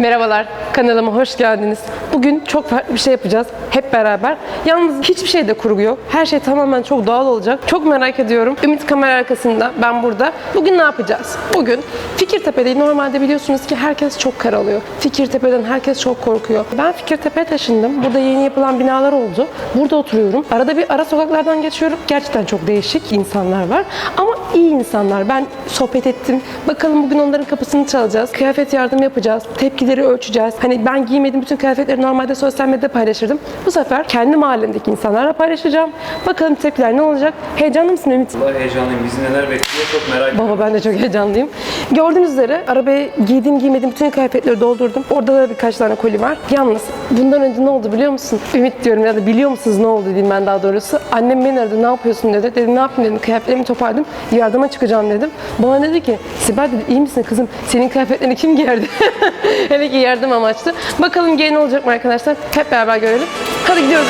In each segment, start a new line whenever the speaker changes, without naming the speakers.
Merhabalar, kanalıma hoş geldiniz. Bugün çok farklı bir şey yapacağız hep beraber. Yalnız hiçbir şeyde kurgu yok. Her şey tamamen çok doğal olacak. Çok merak ediyorum. Ümit kamera arkasında, ben burada. Bugün ne yapacağız? Bugün Fikirtepe'de normalde biliyorsunuz ki herkes çok karalıyor. Fikirtepe'den herkes çok korkuyor. Ben Fikirtepe'ye taşındım. Burada yeni yapılan binalar oldu. Burada oturuyorum. Arada bir ara sokaklardan geçiyorum. Gerçekten çok değişik insanlar var. Ama iyi insanlar. Ben sohbet ettim. Bakalım bugün onların kapısını çalacağız. Kıyafet yardım yapacağız. Tepkileri ölçeceğiz. Hani ben giymediğim bütün kıyafetleri normalde sosyal medyada paylaşırdım. Bu sefer kendi mahallemdeki insanlarla paylaşacağım. Bakalım tepkiler ne olacak? Heyecanlı mısın Ümit?
Vallahi heyecanlıyım. Bizi neler bekliyor çok merak ediyorum.
Baba ben de çok heyecanlıyım. Gördüğünüz üzere arabaya giydiğim giymediğim bütün kıyafetleri doldurdum. Orada da birkaç tane koli var. Yalnız bundan önce ne oldu biliyor musun? Ümit diyorum ya da biliyor musunuz ne oldu diyeyim ben daha doğrusu. Annem beni aradı ne yapıyorsun dedi. Dedim ne yapayım dedim kıyafetlerimi toparladım. Yardıma çıkacağım dedim. Bana dedi ki Sibel dedi iyi misin kızım? Senin kıyafetlerini kim giyerdi? Hele ki yardım amaçlı. Bakalım giyen olacak mı arkadaşlar? Hep beraber görelim. Hadi gidiyoruz.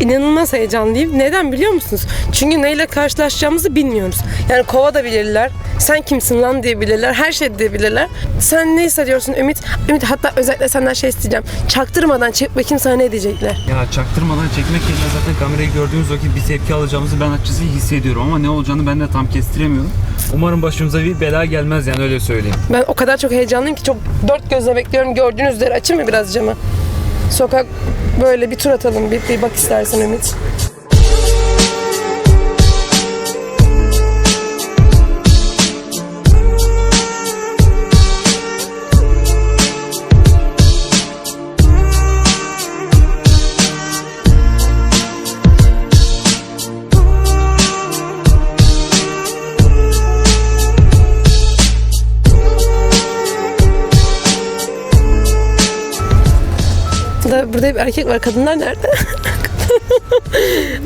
İnanılmaz heyecanlıyım. Neden biliyor musunuz? Çünkü neyle karşılaşacağımızı bilmiyoruz. Yani kova da bilirler. Sen kimsin lan diyebilirler. Her şey diyebilirler. Sen ne hissediyorsun Ümit? Ümit hatta özellikle senden şey isteyeceğim. Çaktırmadan çek bakayım sana ne diyecekler.
Ya çaktırmadan çekmek yerine zaten kamerayı gördüğümüz vakit bir tepki alacağımızı ben açıkçası hissediyorum ama ne olacağını ben de tam kestiremiyorum. Umarım başımıza bir bela gelmez yani öyle söyleyeyim.
Ben o kadar çok heyecanlıyım ki çok dört gözle bekliyorum. Gördüğünüz üzere açayım mı biraz camı? Sokak böyle bir tur atalım. Bir, bir bak istersen Ümit. Bir erkek var. Kadınlar nerede?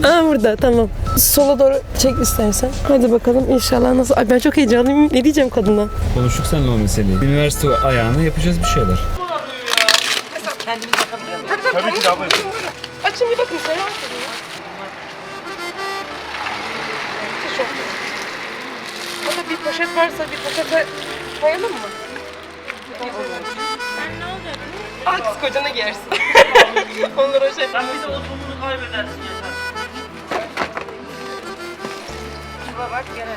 Aa burada tamam. Sola doğru çek istersen. Hadi bakalım inşallah nasıl. Ay ben çok heyecanlıyım. Ne diyeceğim kadına?
Konuştuk seninle o meseleyi. Üniversite ayağına yapacağız bir şeyler.
Tabii ki de ablayım. Açın bir bakın. Selam Tişört. Orada bir poşet varsa bir poşete koyalım mı?
Sen ne olacak?
Al kız kocana giyersin. Onlar o şey.
Sen bir de oturumunu kaybedersin yeter. Şuna bak gene.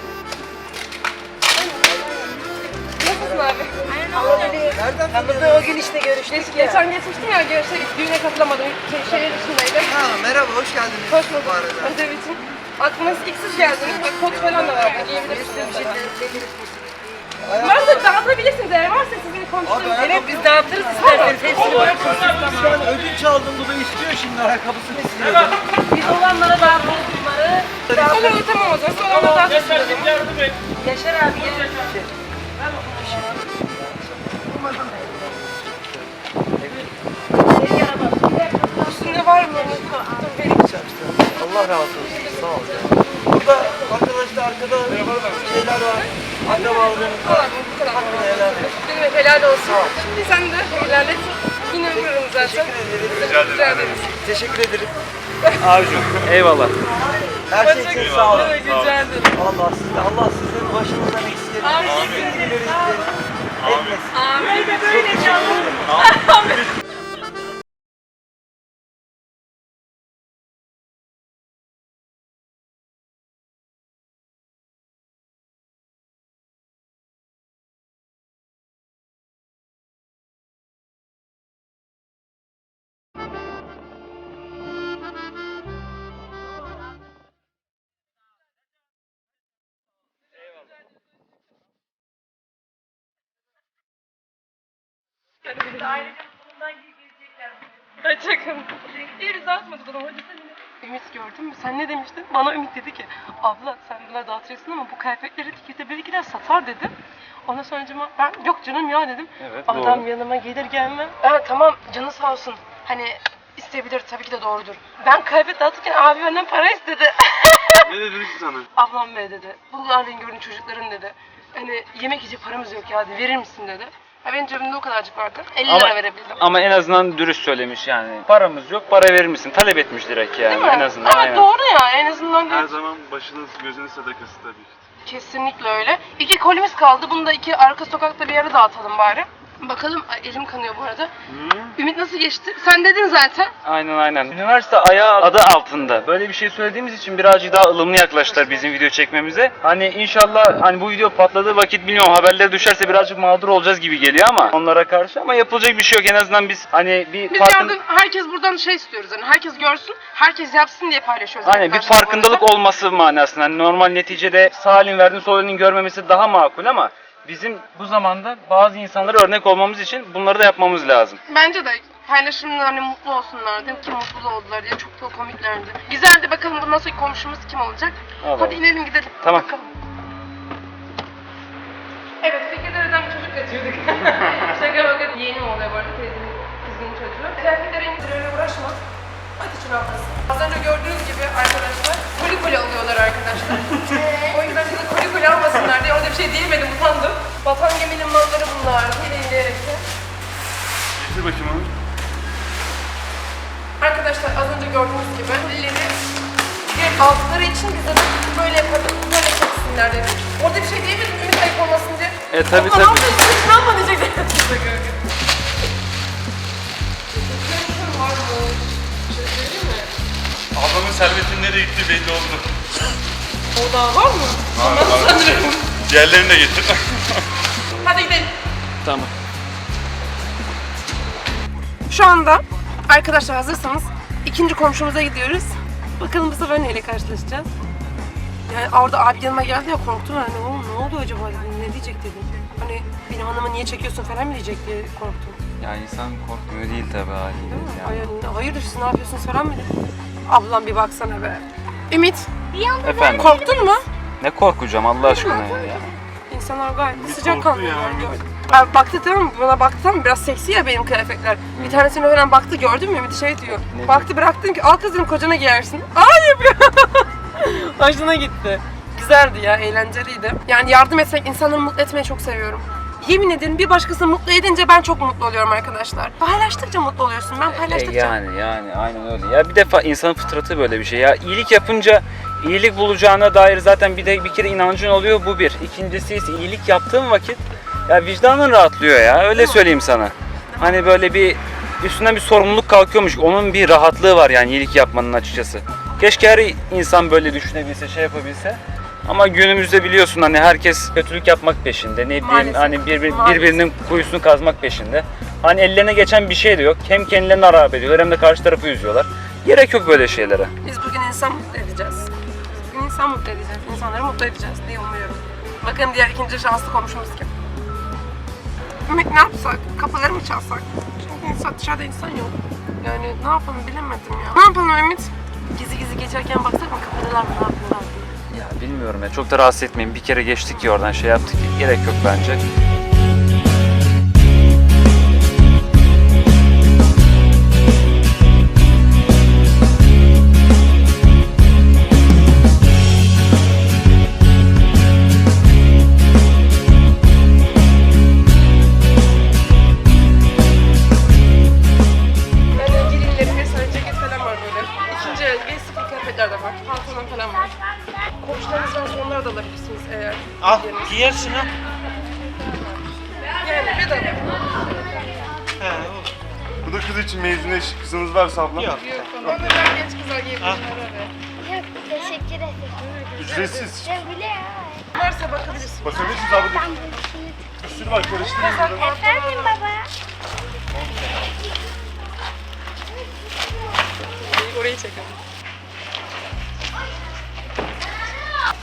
Nasılsın abi?
Tanıdığı o gün işte görüştük ya.
Geçen geçmiştim ya şey, düğüne katılamadım. Şey, şehir dışındaydım.
Ha, merhaba, hoş geldiniz.
Hoş bulduk.
Bu arada.
Ödev için. Aklıma ilk siz geldiniz. Bak kot falan da var. Giyebilirsiniz. Varsa dağıtabilirsiniz eğer varsa sizin konuştuğunuz.
Evet biz dağıtırız isterseniz hepsini bırakırız.
Şu an ödünç aldım, bu da istiyor şimdi ayakkabısını istiyor.
Biz olanlara dağıtırız bunları.
Olur tamam o zaman. Sonra onu dağıtırsınız.
Yaşar abi gel.
Üstünde var mı?
Allah razı olsun, sağ ol. Burada arkadaşlar arkada şeyler var. Akrabalarımız var.
Bu kadar.
Hakkını helal et.
Benim helal olsun. Sen de helal et. Yine vururum zaten. Rica ederiz.
Teşekkür ederim.
Abicim eyvallah.
Her şey için sağ olun.
Rica ederim.
Allah sizden, Allah sizden başımızdan eksik etmesin.
Amin.
Etmesin.
Amin. Böyle canım. Ay çakın. İyi biz dağıtmadı bana. Hadi sen yine. Ümit gördün mü? Sen ne demiştin? Bana Ümit dedi ki abla sen bunları dağıtıyorsun ama bu kıyafetleri tikete belki satar dedi. Ondan sonra ben yok canım ya dedim.
Evet,
Adam
doğru.
yanıma gelir gelmem. Evet tamam canı sağ olsun. Hani isteyebilir tabii ki de doğrudur. Ben kıyafet dağıtırken abi benden para istedi.
Ne dedi sana?
Ablam be dedi. Bunlarla gördüğün çocukların dedi. Hani yemek yiyecek paramız yok ya dedi. Verir misin dedi. Ha, benim cebimde o kadarcık vardı. 50
Ama,
lira verebildim.
ama en azından dürüst söylemiş yani. Paramız yok, para verir misin? Talep etmiş direkt yani
Değil mi?
en azından.
Evet
aynen.
doğru ya en azından
Her zaman başınız gözünüz sadakası tabii ki.
kesinlikle öyle. İki kolimiz kaldı. Bunu da iki arka sokakta bir yere dağıtalım bari. Bakalım Ay, elim kanıyor bu arada. Ümit nasıl geçti? Sen dedin zaten.
Aynen aynen. Üniversite ayağı adı altında. Böyle bir şey söylediğimiz için birazcık daha ılımlı yaklaştılar bizim video çekmemize. Hani inşallah hani bu video patladığı vakit bilmiyorum haberleri düşerse birazcık mağdur olacağız gibi geliyor ama onlara karşı ama yapılacak bir şey yok. En azından biz hani bir
Biz
farkın-
yardım, herkes buradan şey istiyoruz hani herkes görsün, herkes yapsın diye paylaşıyoruz.
Hani bir
arkadaşlar bu
farkındalık
arada.
olması manasında. Hani normal neticede sağ elin verdiğin sol elin görmemesi daha makul ama bizim bu zamanda bazı insanlara örnek olmamız için bunları da yapmamız lazım.
Bence de paylaşımda hani mutlu olsunlar değil mi? Ki mutlu oldular diye çok da komiklerdi. Güzeldi bakalım bundan sonraki komşumuz kim olacak?
Allah
Hadi
Allah.
inelim gidelim.
Tamam.
Bakalım. Evet, Fikirdere'den bir çocuk kaçırdık. Şaka baka yeğenim oluyor bu arada teyzemin kızının çocuğu. Kıyafetlerin öyle uğraşma. Hadi şunu ablası. Az önce gördüğünüz gibi arkadaşlar koli koli alıyorlar arkadaşlar. o yüzden bizi koli koli almasınlar diye orada bir şey diyemedim utandım. Vatan geminin malları bunlar. Gelin diyerekten.
Getir bakayım onu.
Arkadaşlar az önce gördüğünüz gibi direkt aldıkları için bize de böyle yapalım, böyle çeksinler dedim. Orada bir şey diyemedim ümit ayıp olmasın diye.
E, tabii,
Ama
tabii.
Ne yapıyorsun? Ne yapma diyecekler. Mi?
Ablamın servetinin nereye gittiği belli oldu.
O daha var mı? Ama sanırım.
Diğerlerini de getir.
Hadi gidelim.
Tamam.
Şu anda arkadaşlar hazırsanız ikinci komşumuza gidiyoruz. Bakalım bu sefer neyle karşılaşacağız. Yani orada abi yanıma geldi ya korktum yani oğlum ne oldu acaba dedim ne diyecek dedim. Hani benim hanımı niye çekiyorsun falan mı diyecek diye korktum.
Ya insan korkmuyor değil tabii haliyle.
Değil mi?
yani.
Ay, hayırdır siz ne yapıyorsunuz falan mı. Ablam bir baksana be. Ümit
Efendim
korktun mu?
ne korkacağım Allah aşkına ya.
İnsanlar gayet de sıcak
korktu
kanlı
ya. Ümit.
Abi baktı tamam mı? Bana baktı tamam mı? Biraz seksi ya benim kıyafetler. Bir tanesini falan baktı gördün mü? Ümit şey diyor.
Ne
baktı bıraktım ki al kızım kocana giyersin. Ay yapıyor. Hoşuna gitti. Güzeldi ya, eğlenceliydi. Yani yardım etmek, insanları mutlu etmeyi çok seviyorum. Yemin ederim bir başkasını mutlu edince ben çok mutlu oluyorum arkadaşlar. Paylaştıkça mutlu oluyorsun. Ben
E,
paylaştıkça.
yani yani aynen öyle. Ya bir defa insanın fıtratı böyle bir şey. Ya iyilik yapınca iyilik bulacağına dair zaten bir de bir kere inancın oluyor bu bir. İkincisi ise iyilik yaptığın vakit ya vicdanın rahatlıyor ya öyle söyleyeyim sana. Hani böyle bir üstünden bir sorumluluk kalkıyormuş. Onun bir rahatlığı var yani iyilik yapmanın açıkçası. Keşke her insan böyle düşünebilse, şey yapabilse. Ama günümüzde biliyorsun hani herkes kötülük yapmak peşinde. Ne bileyim
Maalesef.
hani birbir,
Maalesef.
birbirinin kuyusunu kazmak peşinde. Hani ellerine geçen bir şey de yok. Hem kendilerini harap ediyorlar hem de karşı tarafı üzüyorlar. Gerek yok böyle şeylere.
Biz bugün insan mutlu edeceğiz. Biz bugün insan mutlu edeceğiz. İnsanları mutlu edeceğiz diye umuyorum. Bakın diğer ikinci şanslı komşumuz kim? Ümit ne yapsak? Kapıları mı çalsak? Çünkü insan, dışarıda insan yok. Yani ne yapalım bilemedim ya. Ne yapalım Ümit? Gizli gizli geçerken baksak mı kapıdalar mı ne yapıyorlar diye.
Ya bilmiyorum ya çok da rahatsız etmeyin. Bir kere geçtik ya oradan şey yaptık. Gerek yok bence.
Kıyafetler de var. Pantolon falan var. Komşularınızdan sonra onları da alabilirsiniz eğer.
Al
isterseniz.
giyersin ha.
Yani bedava.
He olur.
Bu da kız için mezun kızımız varsa abla.
Yok.
Yok, onu ben genç kızlar giyebilirler öyle.
Yok teşekkür ederim.
Ücretsiz.
Ya bile ya.
Varsa bakabilirsin.
Bakabilirsiniz abla.
Ben bu işini-
Bir sürü var karıştırmayın burada.
Efendim baba.
Orayı çekelim.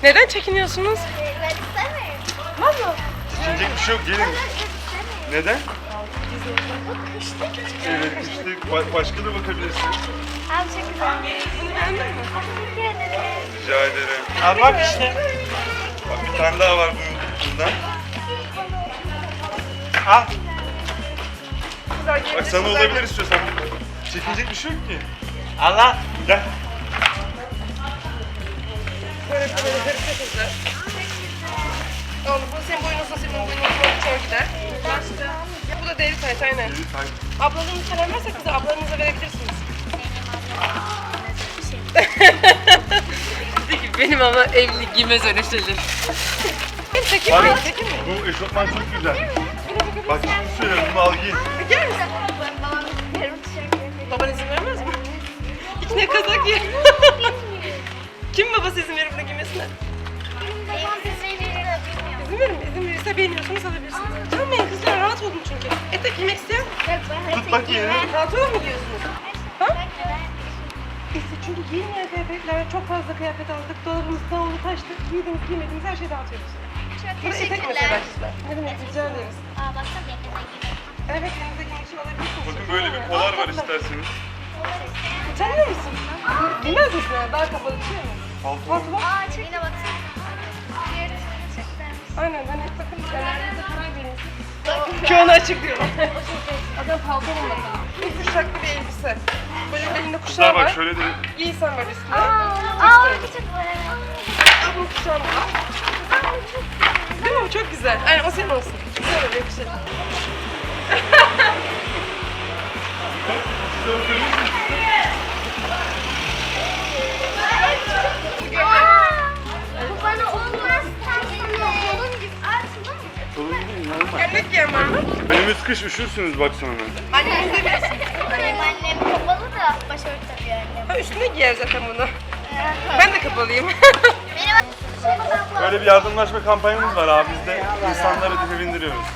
Neden çekiniyorsunuz?
Ben istemiyorum.
Valla.
Çekinecek bir şey yok gelin. Neden?
Bu kışta küçük.
Evet işte ba- başka da bakabilirsiniz.
Al çok güzel. Teşekkür ederim.
Rica ederim.
Al bak işte.
Bak bir tane daha var bunun- bundan.
Al.
Bak sana olabilir istiyorsan. Çekinecek bir şey yok ki.
Al lan.
Gel.
Böyle böyle hırsı kızlar. Oğlum bu senin boyun uzun, senin boyun uzun, çok gider. Başka. bu da deri tayt aynen.
Deri tayt.
Ablanın selam varsa kızı ablanıza verebilirsiniz. Dedi ki benim ama evlilik giymez öyle şeyler. Çekim mi? Çekim mi?
bu eşofman çok güzel. Bak şimdi söylüyorum bunu al giy.
Giyer misin? Baban izin vermez mi? İçine kazak giy. Kim babası izin verir bunu giymesine?
Babam izin verir de bilmiyorum.
İzin verin mi? İzin verirse beğeniyorsanız alabilirsiniz. Çalmayın kızlar rahat olun çünkü. Etek giymek isteyen
Yok ben
Tut bakayım.
pantolon mu giyiyorsunuz? Ha?
Bak?
İşte çünkü giymeyen kıyafetler çok fazla kıyafet aldık. Dolabımız dağıldı taştı. Giydiğimiz giymediğimiz her şeyi dağıtıyoruz.
Çok
Bu da etek mesela kızlar. Ne demek rica ederiz.
Aa baksana yakına.
Evet yanınıza giymek için alabilirsiniz.
Bakın böyle bir
Aa,
var isterseniz.
Utanmıyor musun? Giymez misin? Daha kapalı bir şey mi?
Pantolon.
Pantolon.
Aa çok yine baksana. Diğer çok güzelmiş.
Aynen ben hep bakın genelde karar verirsin. Ki onu açıklıyorum. Adam pantolon bakalım. Bir kuşaklı bir elbise. Böyle elinde kuşağı var.
bak şöyle de
Giy sen böyle üstüne.
Aa orada çok var evet.
Al bunu kuşağını al. Değil mi? Bu çok güzel. Aynen o senin olsun. Güzel oluyor bir
kış üşürsünüz bak sonra.
Annemiz de bilirsin.
Benim annem kapalı da başörtü takıyor annem.
Ha üstüne giyer zaten bunu. Ben de kapalıyım.
Böyle bir yardımlaşma kampanyamız var abi. Biz de insanları sevindiriyoruz.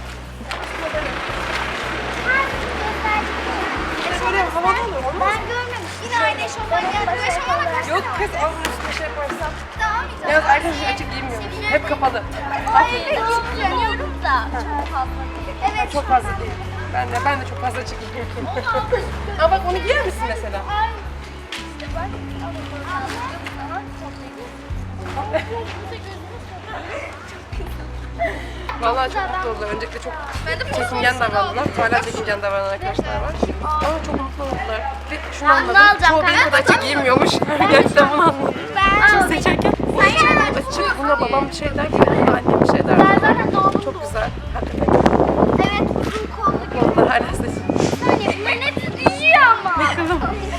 Sonra havalı olur. olmaz mı?
Ben görmemiş. Yine aynı eşofman geldi. Eşofmana kaç
Yok kız bunu üstüne şey yaparsan.
Tamam mı?
Yalnız arkadaşlar açık giymiyormuş. Hep kapalı.
Hayır, giymiyorum da. Çok fazla. Evet.
Çok fazla değil. Ben de, ben de çok fazla açık giyiyorum. Ama bak onu giyer misin mesela? Vallahi çok mutlu oldular. Öncelikle çok çekingen davrandılar. Hala çekingen davranan arkadaşlar var. Ama çok mutlu oldular. Ve şunu
Ben
anladım. Çoğu benim kadar açık giymiyormuş. Gerçekten bunu anladım.
Ben
Şimdi seçerken açık, bu açık. Buna babam bir şey derken buna annem bir şey der.
Ben.
Çok güzel. Seçiyor.
Hani bunların hepsi.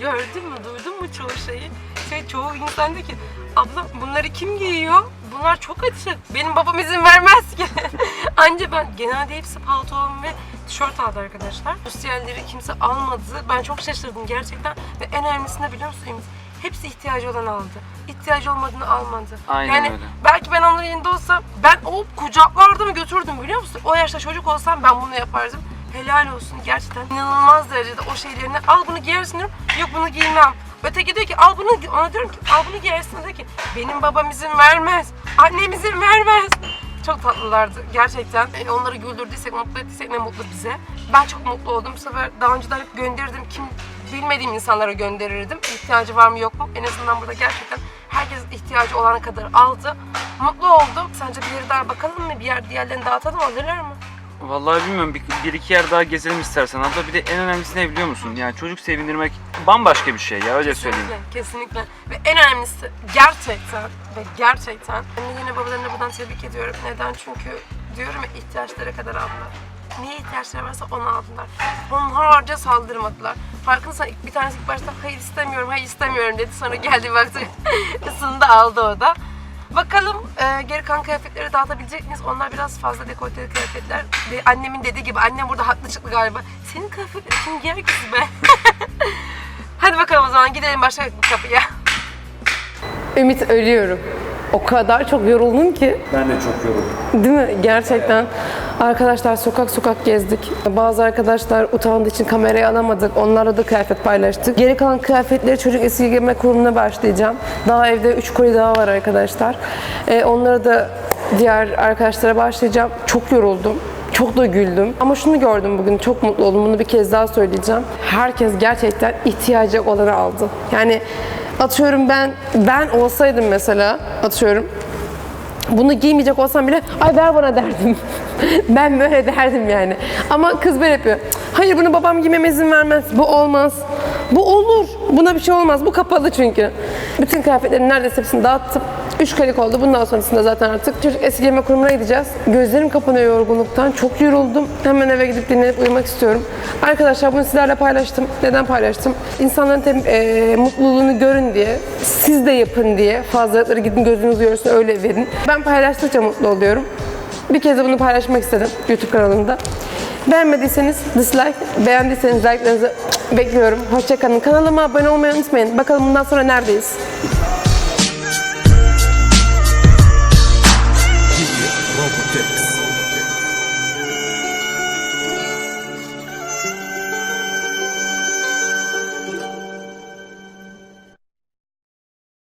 Gördün mü, duydun mu çoğu şeyi? Şey çoğu insan ki, abla bunları kim giyiyor? Bunlar çok açık. Benim babam izin vermez ki. Anca ben genelde hepsi pantolon ve tişört aldı arkadaşlar. Sosyalleri kimse almadı. Ben çok şaşırdım gerçekten. Ve en önemlisi ne biliyor musun Ümit? Hepsi ihtiyacı olan aldı. İhtiyacı olmadığını almadı.
Aynen
yani
öyle.
belki ben onların yerinde olsam ben o kucaklardım götürdüm biliyor musun? O yaşta çocuk olsam ben bunu yapardım. Helal olsun gerçekten inanılmaz derecede o şeylerini al bunu giyersin diyorum. Yok bunu giymem. Öteki diyor ki al bunu gi- ona diyorum ki al bunu giyersin diyor ki benim babam izin vermez. Annem izin vermez. Çok tatlılardı gerçekten. E, onları güldürdüysek, mutlu ettiysek ne mutlu bize. Ben çok mutlu oldum. Bu sefer daha önceden hep gönderirdim. Kim bilmediğim insanlara gönderirdim. İhtiyacı var mı yok mu? En azından burada gerçekten herkes ihtiyacı olana kadar aldı. Mutlu oldum. Sence bir yere daha bakalım mı? Bir yer diğerlerini dağıtalım alırlar mı?
Vallahi bilmiyorum bir, bir iki yer daha gezelim istersen abla. Bir de en önemlisi ne biliyor musun? Yani çocuk sevindirmek bambaşka bir şey ya öyle söyleyeyim.
Kesinlikle. Ve en önemlisi gerçekten ve gerçekten annelerini babalarını buradan tebrik ediyorum. Neden? Çünkü diyorum ya ihtiyaçlara kadar aldılar. Neye ihtiyaçları varsa onu aldılar. Hunharca saldırmadılar. Farkındaysan bir tanesi ilk başta hayır istemiyorum, hayır istemiyorum dedi. Sonra geldi baktı ısındı aldı o da. Bakalım e, geri kalan kıyafetleri dağıtabilecek miyiz? Onlar biraz fazla dekolteli kıyafetler. Ve annemin dediği gibi annem burada haklı çıktı galiba. Senin kıyafetleri kim giyer ki be? Hadi bakalım o zaman gidelim başka kapıya. Ümit ölüyorum. O kadar çok yoruldum ki.
Ben de çok yoruldum.
Değil mi? Gerçekten. Arkadaşlar sokak sokak gezdik. Bazı arkadaşlar utandığı için kamerayı alamadık. Onlarla da kıyafet paylaştık. Geri kalan kıyafetleri çocuk esirgeme kurumuna başlayacağım. Daha evde 3 koli daha var arkadaşlar. Ee, onları da diğer arkadaşlara başlayacağım. Çok yoruldum. Çok da güldüm. Ama şunu gördüm bugün. Çok mutlu oldum. Bunu bir kez daha söyleyeceğim. Herkes gerçekten ihtiyacı olanı aldı. Yani atıyorum ben ben olsaydım mesela atıyorum bunu giymeyecek olsam bile ay ver bana derdim. ben böyle derdim yani. Ama kız böyle yapıyor. "Cık, Hayır bunu babam giymeme izin vermez. Bu olmaz. Bu olur. Buna bir şey olmaz. Bu kapalı çünkü. Bütün kıyafetlerin neredeyse hepsini dağıttım. Üç klik oldu. Bundan sonrasında zaten artık çocuk esirgeme kurumuna gideceğiz. Gözlerim kapanıyor yorgunluktan. Çok yoruldum. Hemen eve gidip dinlenip uyumak istiyorum. Arkadaşlar bunu sizlerle paylaştım. Neden paylaştım? İnsanların tem- e, mutluluğunu görün diye, siz de yapın diye. Fazlalıkları gidin gözünüz görsün öyle verin. Ben paylaştıkça mutlu oluyorum. Bir kez de bunu paylaşmak istedim YouTube kanalımda. Beğenmediyseniz dislike, beğendiyseniz like'larınızı bekliyorum. Hoşçakalın. Kanalıma abone olmayı unutmayın. Bakalım bundan sonra neredeyiz?